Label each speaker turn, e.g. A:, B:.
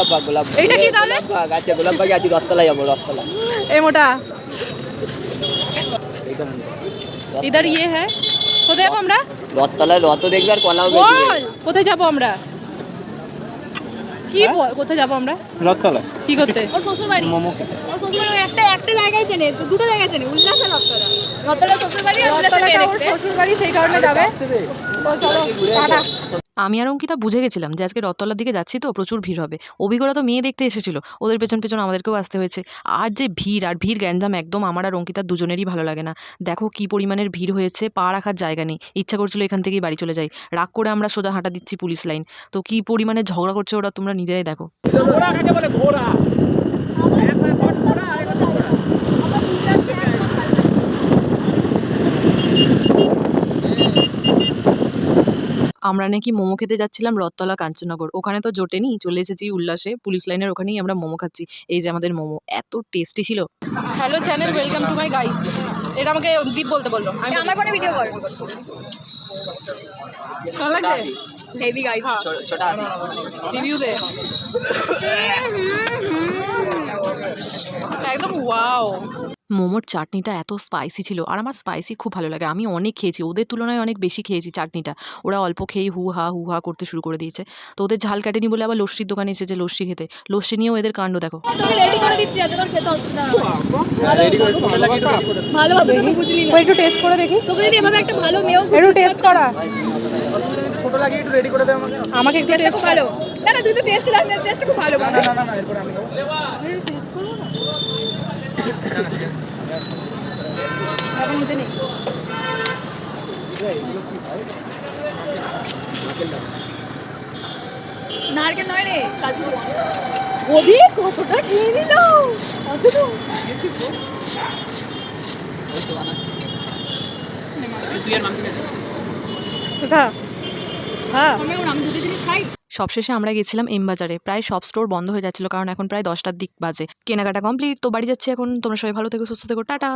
A: গোলাপ বাগ গোলাপ
B: এইটা কি তাহলে?
A: গোলাপ বাগ আছে গোলাপ বাগে আছি রথতলা যাব রথতলা
B: এই মোটা ইধার ইয়ে হ্যাঁ? কোথায় যাব আমরা?
A: রথতলায় রথ দেখবে আর কলাও
B: বল কোথায় যাব আমরা? কি বল কোথায় যাব আমরা?
C: রথতলা
B: কি করতে?
D: ওর শ্বশুর বাড়ি
C: মোমো
D: ওর শ্বশুর বাড়ি একটা একটা জায়গায় চেনে দুটো জায়গায় চেনে উল্লাসে রপ্তলা রপ্তলা শ্বশুর বাড়ি আর উল্লাসে মেয়ে দেখতে।
B: শ্বশুর বাড়ি সেই কারণে যাবে। চলো টাটা।
E: আমি আর অঙ্কিতা বুঝে গেছিলাম যে আজকে রথতলার দিকে যাচ্ছি তো, প্রচুর ভিড় হবে। অভিজ্ঞতা তো মেয়ে দেখতে এসেছিল, ওদের পেছন পেছন আমাদেরকেও আসতে হয়েছে। আর যে ভিড়, আর ভিড় গ্যাঞ্জাম একদম আমার আর অঙ্কিতার দুজনেরই ভালো লাগে না। দেখো কি পরিমাণের ভিড় হয়েছে, পা রাখার জায়গা নেই। ইচ্ছা করছিল এখান থেকেই বাড়ি চলে যাই। রাগ করে আমরা সোজা হাঁটা দিচ্ছি পুলিশ লাইন। তো কি পরিমাণে ঝগড়া করছে ওরা তোমরা নিজেরাই দেখো। আমরা নাকি মোমো খেতে যাচ্ছিলাম রথতলা কাঞ্চননগর ওখানে তো জোটেনি চলে এসেছি উল্লাসে। পুলিশ লাইনের ওখানেই আমরা মোমো খাচ্ছি। এই যে আমাদের মোমো এত টেস্টি ছিল।
B: Hello channel welcome to my guys এটা আমাকে দীপ বলতে বলল। আমি
D: আমার কোনো ভিডিও কর।
B: ভালো লাগছে
D: হেভি গাইস
A: ছোটা
B: রিভিউ দে। একদম ওয়াও
E: মোমোর চাটনিটা এত স্পাইসি ছিল। আর আমার স্পাইসি খুব ভালো লাগে। আমি অনেক খেয়েছি। ওদের তুলনায় অনেক বেশি খেয়েছি চাটনিটা। ওরা অল্প খেয়েই হু হা হু হা করতে শুরু করে দিয়েছে। তো ওদের ঝাল কাটেনি বলে আবার লস্যির দোকানে এসেছে লস্যি খেতে। লস্যি নিয়েও এদের কাণ্ড দেখো।
D: তোকে রেডি করে দিচ্ছি যাতে তোর খেতে অসুবিধা না ভালোবাসা তোকে বুঝলি না।
B: ওই একটু টেস্ট করে দেখি।
D: তোকে যদি এভাবে একটা ভালো মেয়েও
B: একটু টেস্ট করা।
C: ছোট লাগে একটু রেডি করে দে আমাকে।
B: আমাকে একটু টেস্ট
D: ভালো। না না তুই তো টেস্ট লাগছে টেস্ট খুব ভালো।
C: না না না না এরপরে আমি খাব।
B: এখন নিতে নেই
D: নারকেল নয় রে কাজু ওদি কতটা খেয়ে নিল। কতটা
B: হ্যাঁ। হ্যাঁ।
D: আমরা ওর আমি দুটো জিনিস খাই।
E: সবশেষে আমরা গেছিলাম এম বাজারে প্রায় সব স্টোর বন্ধ হয়ে যাচ্ছিল, কারণ এখন প্রায় দশটার দিক বাজে। কেনাকাটা কমপ্লিট তো বাড়ি যাচ্ছি এখন। তোমরা সবাই ভালো থেকো, সুস্থ থেকো, টাটা!